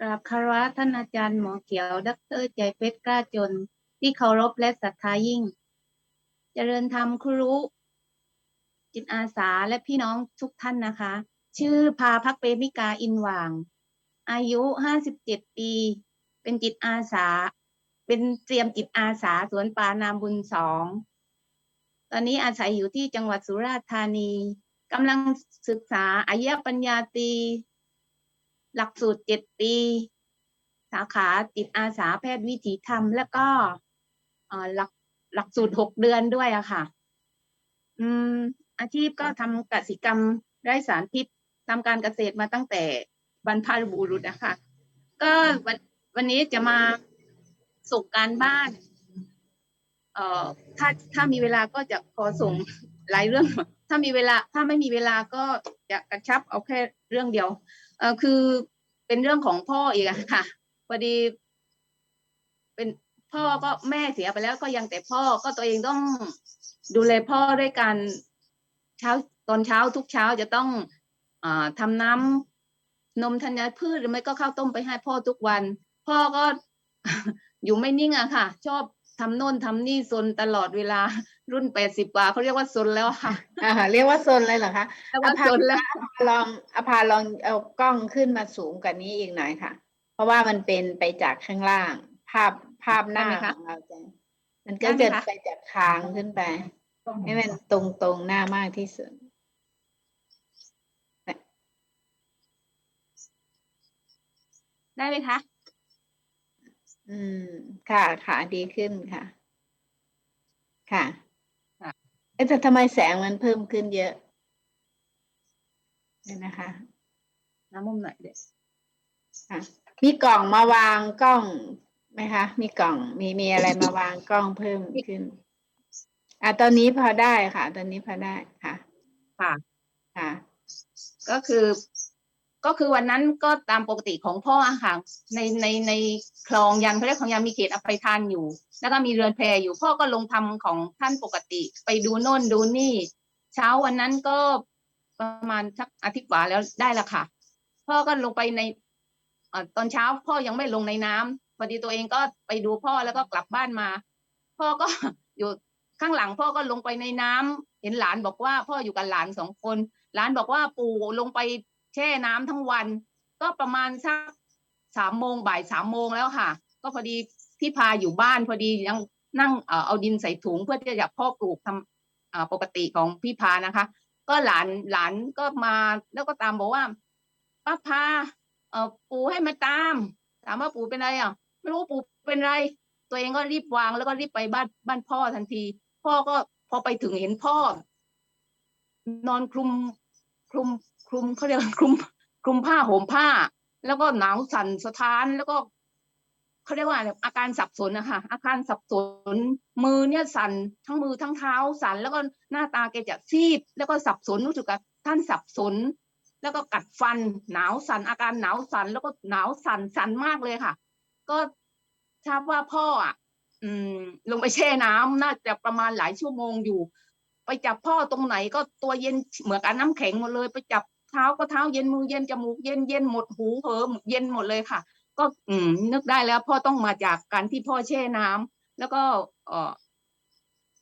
กราบคารวะท่านอาจารย์หมอเขียว ดรใจเพชรกล้าจน ที่เคารพและศรัทธายิ่ง เจริญธรรมครูจิตอาสาและพี่น้องทุกท่านนะคะ ชื่อพาพักเปมิกาอินหว่าง อายุห้าสิบเจ็ดปี เป็นจิตอาสา เป็นเตรียมจิตอาสาสวนป่านามบุญสอง ตอนนี้อาศัยอยู่ที่จังหวัดสุราษฎร์ธานีกำลังศึกษาอายปัญญาตี หลักสูตรเจ็ดปี สาขาจิตอาสาแพทย์วิถีธรรม แล้วก็หลักหลักสูตรหกเดือนด้วยอะค่ะ อืม อาชีพก็ทำกสิกรรมไร้สารพิษทำการเกษตรมาตั้งแต่บรรพบุรุษนะคะ ก็วันวันนี้จะมาส่งการบ้าน เอ่อ ถ้าถ้ามีเวลาก็จะขอส่งหลายเรื่อง ถ้ามีเวลา ถ้าไม่มีเวลาก็จะกระชับเอาแค่เรื่องเดียว เออคือเป็นเรื่องของพ่ออีกอะค่ะพอดี เป็นพ่อก็แม่เสียไปแล้วก็ยังแต่พ่อก็ตัวเองต้องดูแลพ่อด้วยการเช้าตอนเช้าทุกเช้าจะต้องอาทำน้ำนมธัญพืชหรือไม่ก็ข้าวต้มไปให้พ่อทุกวัน พ่อก็อยู่ไม่นิ่งอะค่ะ ชอบทำโน่นทำนี่ซนตลอดเวลา รุ่นแปดสิบกว่าเขาเรียกว่าซนแล้วค่ะอ่าเรียกว่าโซนเลยเหรอคะเรียกว่าซนแล้วลองอภาลองเอากล้องขึ้นมาสูงกว่านี้อีกหน่อยค่ะ เพราะว่ามันเป็นไปจากข้างล่าง ภาพภาพหน้าได้ไหมขคะองเราจะมันก็ได้จะไหมคะไปจากคางขึ้นไป ให้มันตรงตรงๆหน้ามากที่สุดได้ไหมคะ อืม ค่ะ ค่ะ ดีขึ้นค่ะ ค่ะค่ะ เอ๊ะแต่ทำไมแสงมันเพิ่มขึ้นเยอะเนี่ยนะคะน้ำมุมหน่อยเดี๋ยวค่ะมีกล่องมาวางกล้องไหมคะ มีกล่องมีมีอะไรมาวางกล้องเพิ่มขึ้น อะตอนนี้พอได้ค่ะ ตอนนี้พอได้ค่ะ ค่ะ ค่ะ ก็คือก็คือวันนั้นก็ตามปกติของพ่ออะค่ะในในในคลองยังเขาเรียกคลองยังมีเขตอภัยทานอยู่ แล้วก็มีเรือนแพอยู่พ่อก็ลงทำของท่านปกติ ไปดูโน่นดูนี่ เช้าวันนั้นก็ประมาณสักอาทิตย์กว่าแล้วได้ละค่ะ พ่อก็ลงไปในอตอนเช้าพ่อยังไม่ลงในน้ำพอดีตัวเองก็ไปดูพ่อแล้วก็กลับบ้านมา พ่อก็อยู่ข้างหลังพ่อก็ลงไปในน้ำเห็นหลานบอกว่าพ่ออยู่กับหลานสองคน หลานบอกว่าปู่ลงไปแช่น้ำทั้งวัน ก็ประมาณสักสามโมงบ่ายสามโมงแล้วค่ะ ก็พอดี พี่พาอยู่บ้านพอดียังนั่งเออเอาดินใส่ถุงเพื่อที่จะเพ่อปลูกทำปกติของพี่พานะคะ ก็หลานหลานก็มาแล้วก็ตามบอกว่าป้าพาเออปู่ให้มาตาม ถามว่าปู่เป็นอะไรอะไม่รู้ปู่เป็นไร ตัวเองก็รีบวางแล้วก็รีบไปบ้านบ้านพ่อทันที พ่อก็พอไปถึงเห็นพ่อ นอนคลุมคลุมคลุมเขาเรียกคลุมคลุมผ้าห่มผ้า แล้วก็หนาวสั่นสะท้านแล้วก็ เขาเรียกว่าอาการสับสนนะคะอาการสับสน มือเนี่ยสั่นทั้งมือทั้งเท้าสั่นแล้วก็หน้าตาแกจะซีด แล้วก็สับสนรู้สึกกับท่านสับสน แล้วก็กัดฟันหนาวสั่นอาการหนาวสั่นแล้วก็หนาวสั่นสั่นมากเลยค่ะ ก็ทราบว่าพ่ออะลงไปแช่น้ำน่าจะประมาณหลายชั่วโมงอยู่ ไปจับพ่อตรงไหนก็ตัวเย็นเหมือนกับน้ำแข็งหมดเลย ไปจับเท้าก็เท้าเย็นมือเย็นจมูกเย็นเย็นหมดหูเหอเย็นหมดเลยค่ะ ก็อืมนึกได้แล้วพ่อต้องมาจากการที่พ่อแช่น้ำแล้วก็เออ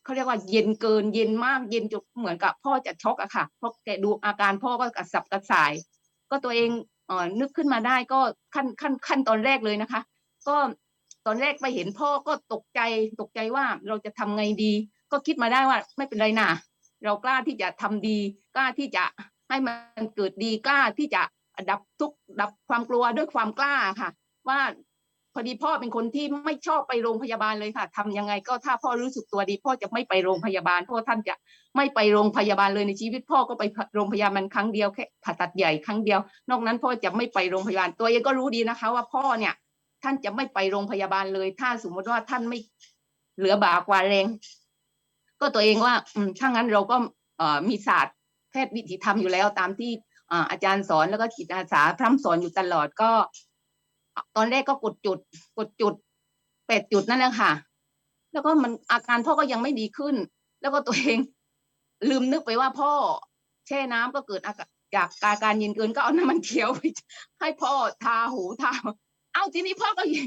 เขาเรียกว่าเย็นเกินเย็นมากเย็นจนเหมือนกับพ่อจะช็อกอะค่ะ เพราะแกดูอาการพ่อก็กระสับกระส่าย ก็ตัวเองเออนึกขึ้นมาได้ก็ขั้นขั้นขั้นตอนแรกเลยนะคะ ก็ตอนแรกไปเห็นพ่อก็ตกใจตกใจว่าเราจะทำไงดี ก็คิดมาได้ว่าไม่เป็นไรนะเรากล้าที่จะทำดี กล้าที่จะให้มันเกิดดีกล้าที่จะดับทุกข์ดับความกลัวด้วยความกล้าค่ะ ว่าพอดีพ่อเป็นคนที่ไม่ชอบไปโรงพยาบาลเลยค่ะทำยังไงก็ถ้าพ่อรู้สึกตัวดี พ่อจะไม่ไปโรงพยาบาลเพราะท่านจะไม่ไปโรงพยาบาลเลยในชีวิต พ่อก็ไปโรงพยาบาลครั้งเดียวแค่ผ่าตัดใหญ่ครั้งเดียว นอกนั้นพ่อจะไม่ไปโรงพยาบาลตัวเองก็รู้ดีนะคะ ว่าพ่อเนี่ย ท่านจะไม่ไปโรงพยาบาลเลย ถ้าสมมติว่าท่านไม่เหลือบากว่าแรง ก็ตัวเองว่า อืมถ้างั้นเราก็เอ่อมีศาสตร์แพทย์วิถีธรรมอยู่แล้วตามที่อ่าอาจารย์สอนแล้วก็จิตอาสาพร่ำสอนอยู่ตลอดก็ ตอนแรกก็กดจุด กดจุดแปดจุดนั่นแหละค่ะ แล้วก็มันอาการพ่อก็ยังไม่ดีขึ้น แล้วก็ตัวเองลืมนึกไปว่าพ่อแช่น้ำก็เกิดอากาศจากอาการเย็นเกินก็เอาน้ำมันเขียวไปให้พ่อทาหูทาเอาทีนี้พ่อก็ยิ่ง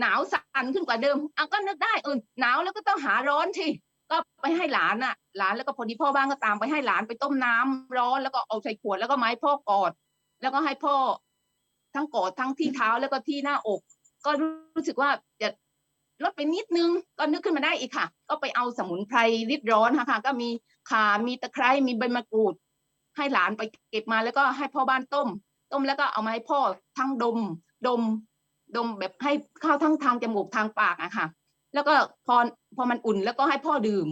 หนาวสั่นขึ้นกว่าเดิมเอาก็นึกได้เออหนาวแล้วก็ต้องหาร้อนทีก็ไปให้หลานอะ หลานแล้วก็พอดีพ่อบ้างก็ตามไปให้หลานไปต้มน้ำร้อนแล้วก็เอาใส่ขวดแล้วก็ไม้พ่อกอด แล้วก็ให้พ่อ ทั้งกอดทั้งที่เท้าแล้วก็ที่หน้าอก ก็รู้สึกว่าจะลดไปนิดนึงก็นึกขึ้นมาได้อีกค่ะ ก็ไปเอาสมุนไพรริดร้อนค่ะ ก็มีข่ามีตะไคร้มีใบมะกรูด ให้หลานไปเก็บมาแล้วก็ให้พ่อบ้านต้ม ต้มแล้วก็เอามาให้พ่อทั้งดมดม ดมแบบให้เข้าทั้งทางจมูกทางปากอะค่ะ แล้วก็พอพอมันอุ่นแล้วก็ให้พ่อดื่ม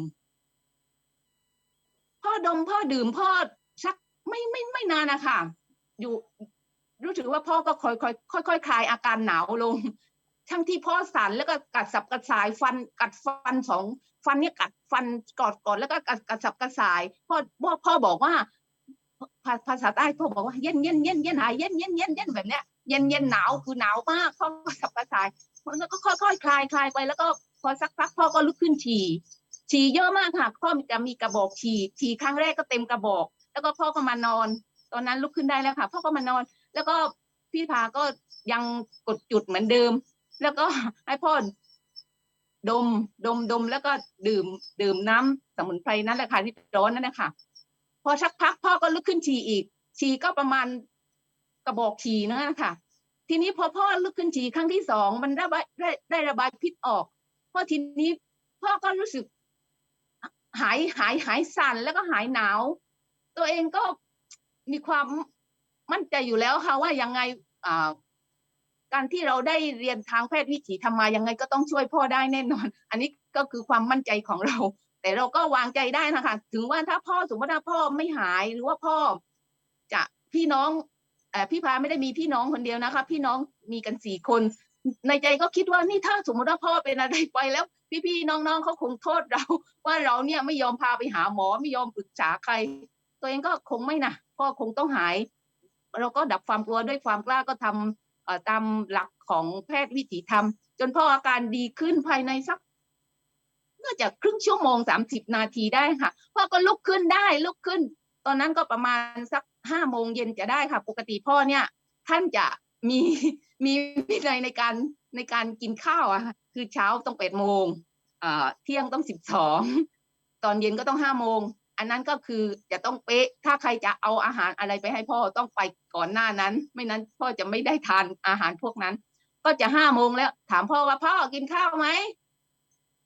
พ่อดมพ่อดื่มพ่อสักไม่ไม่ไม่นานนะคะอยู่ รู้สึกว่าพ่อก็ค่อยค่อยค่อยค่อยคลายอาการหนาวลง ทั้งที่พ่อสั่นแล้วก็กัดสับกระสายฟันกัดฟันสองฟันเนี่ยกัดฟันกอดกอดแล้วก็กัดกัดสับกระสายพ่อพ่อพ่อบอกว่าภาษาใต้พ่อบอกว่าเย็นเย็นเย็นเย็นหายเย็นเย็นเย็นเย็นแบบเนี้ยเย็นเย็นหนาวคือหนาวมากพ่อก็สับกระสายมันก็ค่อยค่อยๆคลายคลายไปแล้วก็พอสักพักพ่อก็ลุกขึ้นฉี่ฉี่เยอะมากค่ะพ่อจะมีกระบอกฉี่ฉี่ครั้งแรกก็เต็มกระบอก แล้วก็พ่อก็มานอน ตอนนั้นลุกขึ้นได้แล้วค่ะ พ่อก็มานอน แล้วก็พี่พาก็ยังกดจุดเหมือนเดิม แล้วก็ให้พ่อดมดมดมแล้วก็ดื่มดื่มน้ำสมุนไพรนั่นแหละค่ะที่ร้อนนั่นแหละค่ะพอสักพักพ่อก็ลุกขึ้นฉี่อีก ฉี่ก็ประมาณกระบอกฉี่นั่นนะคะทีนี้พอพ่อลุกขึ้นฉี่ครั้งที่สองมันระบายได้ได้ระบายพิษออกพอทีนี้พ่อก็รู้สึก หายหายหายสั่นแล้วก็หายหนาว ตัวเองก็มีความ มั่นใจอยู่แล้วค่ะว่ายังไงอ่าการที่เราได้เรียนทางแพทย์วิถีทำมายังไงก็ต้องช่วยพ่อได้แน่นอน อันนี้ก็คือความมั่นใจของเรา แต่เราก็วางใจได้นะคะ ถึงว่าถ้าพ่อสมมติว่าพ่อไม่หายหรือว่าพ่อ จะพี่น้องเอ่อพี่พาไม่ได้มีพี่น้องคนเดียวนะคะ พี่น้องมีกันสี่คน ในใจก็คิดว่านี่ถ้าสมมติว่าพ่อเป็นอะไรไปแล้ว พี่ๆน้องๆเขาคงโทษเรา ว่าเราเนี่ยไม่ยอมพาไปหาหมอไม่ยอมปรึกษาใคร ตัวเองก็คงไม่นะพ่อคงต้องหาย เราก็ดับความกลัวด้วยความกล้าก็ทำตามหลักของแพทย์วิถีธรรม จนพ่ออาการดีขึ้นภายในสักน่าจะครึ่งชั่วโมงสามสิบนาทีได้ค่ะพ่อก็ลุกขึ้นได้ลุกขึ้น ตอนนั้นก็ประมาณสักห้าโมงเย็นจะได้ค่ะ ปกติพ่อเนี่ย ท่านจะมีมีวินัยในการในการกินข้าวอะค่ะคือเช้าต้องแปดโมงเที่ยงต้องสิบสองตอนเย็นก็ต้องห้าโมง อันนั้นก็คือจะต้องเป๊ะ ถ้าใครจะเอาอาหารอะไรไปให้พ่อต้องไปก่อนหน้านั้น ไม่นั้นพ่อจะไม่ได้ทานอาหารพวกนั้น ก็จะห้าโมงแล้ว ถามพ่อว่าพ่อกินข้าวไหม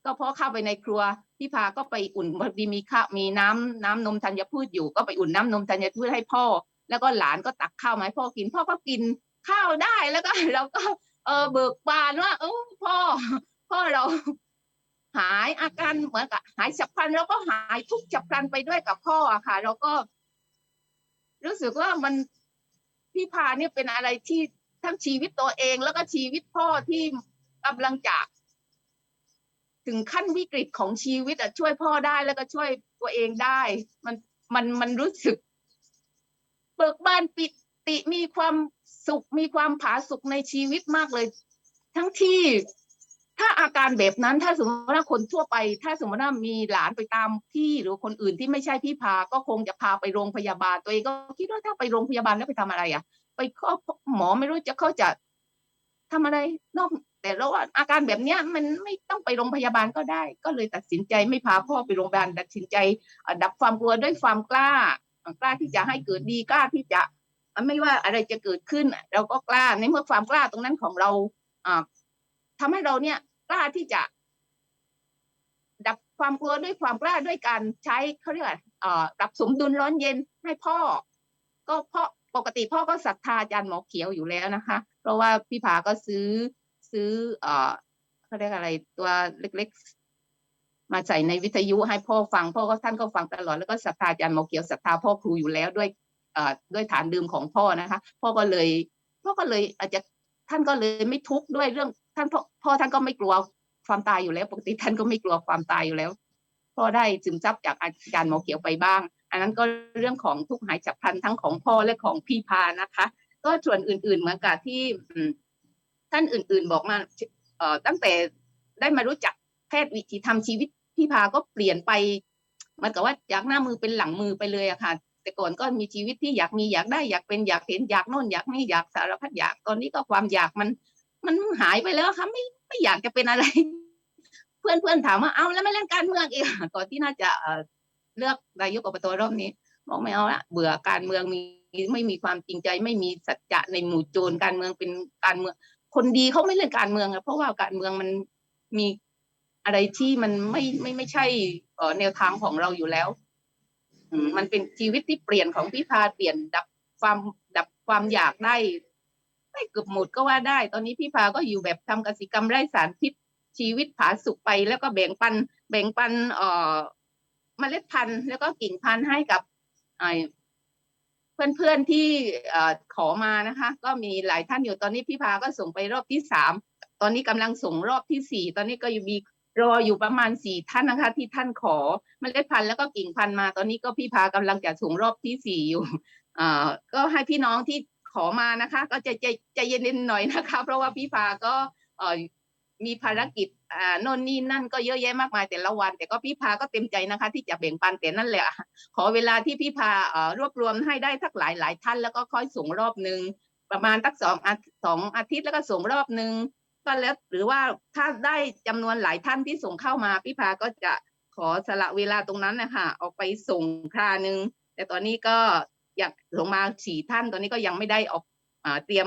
ก็พ่อเข้าไปในครัวพี่พาก็ไปอุ่นพอดีมีข้าวมีน้ำน้ำนมธัญพืชอยู่ ก็ไปอุ่นน้ำนมธัญพืชให้พ่อ แล้วก็หลานก็ตักข้าวมาให้พ่อกิน พ่อก็กินข้าวได้แล้วก็เราก็ เออเบิกบานว่าเออพ่อพ่อเรา หายอาการเหมือนกับหายฉับพลันแล้วก็หายทุกฉับพลันไปด้วยกับพ่อค่ะเราก็ รู้สึกว่ามันพี่พาเนี่ยเป็นอะไรที่ทั้งชีวิตตัวเอง แล้วก็ชีวิตพ่อที่กำลังจะถึงขั้นวิกฤตของชีวิตอะช่วยพ่อได้แล้วก็ช่วยตัวเองได้ มันมันมันรู้สึก เบิกบานปิติมีความสุขมีความผาสุกในชีวิตมากเลย ทั้งที่ ถ้าอาการแบบนั้นถ้าสมมติว่าคนทั่วไป ถ้าสมมติว่ามีหลานไปตามพี่หรือคนอื่นที่ไม่ใช่พี่พา ก็คงจะพาไปโรงพยาบาลตัวเองก็คิดว่าถ้าไปโรงพยาบาลแล้วไปทำอะไรอะ ไปเข้าหมอไม่รู้จะเขาจะทำอะไรนอกแต่เราว่าอาการแบบเนี้ยมันไม่ต้องไปโรงพยาบาลก็ได้ ก็เลยตัดสินใจไม่พาพ่อไปโรงพยาบาลตัดสินใจ ดับความกลัวด้วยความกล้ากล้าที่จะให้เกิดดีกล้าที่จะไม่ว่าอะไรจะเกิดขึ้น เราก็กล้าในเมื่อความกล้าตรงนั้นของเราอ่าทำให้เราเนี่ย กล้าที่จะดับความกลัวด้วยความกล้าด้วยการใช้เขาเรียกว่าปรับสมดุลร้อนเย็นให้พ่อ ก็เพราะปกติพ่อก็ศรัทธาอาจารย์หมอเขียวอยู่แล้วนะคะ เพราะว่าพี่ผาก็ซื้อซื้อเออเขาเรียกอะไรตัวเล็กๆ มาใส่ในวิทยุให้พ่อฟังพ่อก็ท่านก็ฟังตลอดแล้วก็ศรัทธาอาจารย์หมอเขียวศรัทธาพ่อครูอยู่แล้วด้วยเอ่อด้วยฐานเดิมของพ่อนะคะ พ่อก็เลยพ่อก็เลยอาจจะท่านก็เลยไม่ทุกข์ด้วยเรื่อง ท่านพ่อพ่อท่านก็ไม่กลัวความตายอยู่แล้ว ปกติท่านก็ไม่กลัวความตายอยู่แล้วพ่อได้ซึมซับจากอาจารย์หมอเขียวไปบ้าง อันนั้นก็เรื่องของทุกข์หายฉับพันทั้งของพ่อและของพี่พานะคะ ก็ส่วนอื่นๆเหมือนกับที่ท่านอื่น ๆบอกมาเอ่อตั้งแต่ได้มารู้จักแพทย์วิถีทำชีวิตพี่พาก็เปลี่ยนไปมือนกับว่าจากหน้ามือเป็นหลังมือไปเลยอะค่ะ แต่ก่อนก็มีชีวิตที่อยากมีอยากได้อยากเป็นอยากเห็นอยากโน่นอยากนี่อยากสารพัดอยากตอนนี้ก็ความอยากมัน มันหายไปแล้วค่ะไม่ไม่อยากจะเป็นอะไร เพื่อนเพื่อนถามว่าเอาแล้วไม่เล่นการเมืองอีกก่อนที่น่าจะเลือกนายกอบตรอบนี้บอกไม่เอาละเบื่อการเมืองมีไม่มีความจริงใจ ไม่มีสัจจะในหมู่โจรการเมืองเป็นการเมือง คนดีเขาไม่เล่นการเมืองอะเพราะว่าการเมืองมันมีอะไรที่มันไม่ไม่ไม่ใช่แนวทางของเราอยู่แล้วมันเป็นชีวิตที่เปลี่ยนของพี่พาเปลี่ยนดับความดับความอยากได้ ได้เกือบหมดก็ว่าได้ ตอนนี้พี่พาก็อยู่แบบทำกสิกรรมไร้สารพิษชีวิตผาสุกไป แล้วก็แบ่งปัน แบ่งปันเอ่อเมล็ดพันธุ์แล้วก็กิ่งพันธุ์ให้กับไอเพื่อนๆที่ขอมานะคะ ก็มีหลายท่านอยู่ตอนนี้พี่พาก็ส่งไปรอบที่สามตอนนี้กำลังส่งรอบที่สี่ตอนนี้ก็อยู่มีรออยู่ประมาณสี่ท่านนะคะ ที่ท่านขอเมล็ดพันธุ์แล้วก็กิ่งพันธุ์มา ตอนนี้ก็พี่พากำลังจะส่งรอบที่สี่อยู่อ่าก็ให้พี่น้องที่ ขอมานะคะ ก็จใจใจเย็นๆหน่อยนะคะ เพราะว่าพี่พาก็เออมีภารกิจอ่าโน่นนี่นั่นก็เยอะแยะมากมายแต่ละวัน แต่ก็พี่พาก็เต็มใจนะคะ ที่จะแบ่งปันแต่นั่นแหละ ขอเวลาที่พี่พาเอ่อรวบรวมให้ได้สักหลายหลายท่านแล้วก็ค่อยส่งรอบหนึ่งประมาณสักสองสองอาทิตย์แล้วก็ส่งรอบหนึ่งก็แล้วหรือว่าถ้าได้จำนวนหลายท่านที่ส่งเข้ามาพี่พาก็จะขอสละเวลาตรงนั้นนะคะออกไปส่งคราหนึ่งแต่ตอนนี้ก็ อยากลงมาสี่ท่านตอนนี้ก็ยังไม่ได้ออกอเตรียม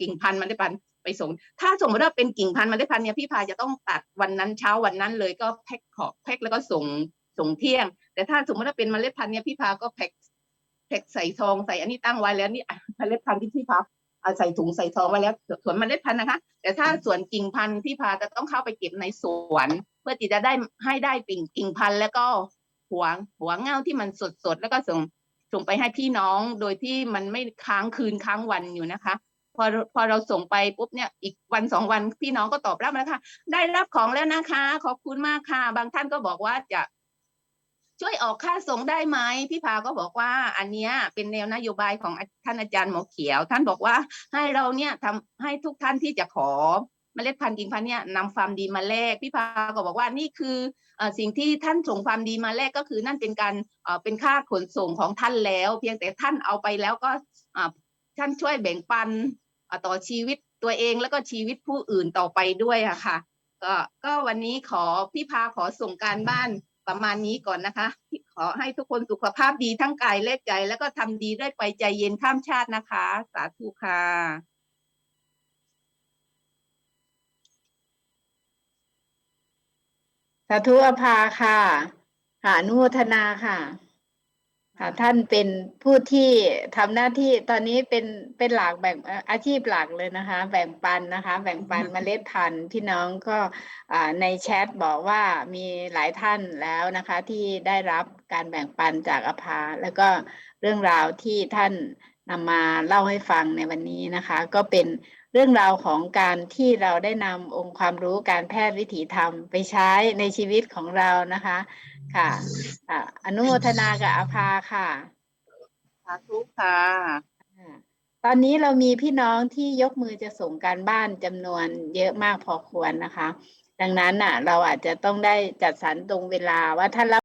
กิ่งพันธุ์มันได้พันไปส่ง ถ้าสมมติว่าเป็นกิ่งพันธุ์มันได้พันเนี่ยพี่พาจะต้องตัดวันนั้นเช้าวันนั้นเลยก็แพ็คขอแพ็คแล้วก็ส่งส่งเที่ยง แต่ถ้าสมมติว่าเป็นเมล็ดพันธุ์เนี่ยพี่พาก็แพ็คแพ็คใส่ซองใส่อันนี้ตั้งไว้แล้วนี่อะเมล็ดพันธุ์ที่พี่พาอาใส่ถุงใส่ซองไว้แล้วส่วนเมล็ดพันธุ์นะคะ แต่ถ้าส่วนกิ่งพันธุ์พี่พาจะต้องเข้าไปเก็บในสวน เพื่อที่จะได้ให้ได้กิ่งกิ่งพันธุ์แล้วก็หัวหัวเง่าที่มันสดสดแล้วก็ส่ง ส่งไปให้พี่น้องโดยที่มันไม่ค้างคืนค้างวันอยู่นะคะ พอพอเราส่งไปปุ๊บเนี่ยอีกวันสองวันพี่น้องก็ตอบรับแล้วค่ะ ได้รับของแล้วนะคะ ขอบคุณมากค่ะ บางท่านก็บอกว่าจะช่วยออกค่าส่งได้ไหมพี่พาก็บอกว่า อันเนี้ยเป็นแนวนโยบายของท่านอาจารย์หมอเขียว ท่านบอกว่าให้เราเนี่ยทำให้ทุกท่านที่จะขอ เมล็ดพันธุ์กิ่งพันธุ์เนี่ยนำความดีมาแลกพี่พาก็บอกว่านี่คืออสิ่งที่ท่านส่งความดีมาแลกก็คือนั่นเป็นการเป็นค่าขนส่งของท่านแล้ว เพียงแต่ท่านเอาไปแล้วก็ท่านช่วยแบ่งปันต่อชีวิตตัวเองแล้วก็ชีวิตผู้อื่นต่อไปด้วยอะค่ะก็ก็วันนี้ขอพี่พาขอส่งการบ้านประมาณนี้ก่อนนะคะ ขอให้ทุกคนสุขภาพดีทั้งกายและใจ แล้วก็ทำดีด้วยไปใจเย็นข้ามชาตินะคะ สาธุค่ะ สาธุอภาค่ะค่ะนุโมทนาค่ะค่ะท่านเป็นผู้ที่ทำหน้าที่ตอนนี้เป็นเป็นหลักแบ่งอาชีพหลักเลยนะคะ แบ่งปันนะคะ แบ่งปันเมล็ดพันธุ์พี่น้องก็ในแชทบอกว่ามีหลายท่านแล้วนะคะ ที่ได้รับการแบ่งปันจากอภา แล้วก็เรื่องราวที่ท่าน นำมาเล่าให้ฟังในวันนี้นะคะ ก็เป็นเรื่องราวของการที่เราได้นำองค์ความรู้การแพทย์วิถีธรรมไปใช้ในชีวิตของเรานะคะค่ะอ่าอนุโมทนากับอาภาค่ะสาธุค่ะอ่าตอนนี้เรามีพี่น้องที่ยกมือจะส่งการบ้านจำนวนเยอะมากพอควรนะคะ ดังนั้นน่ะ เราอาจจะต้องได้จัดสรรตรงเวลาว่าถ้ารับ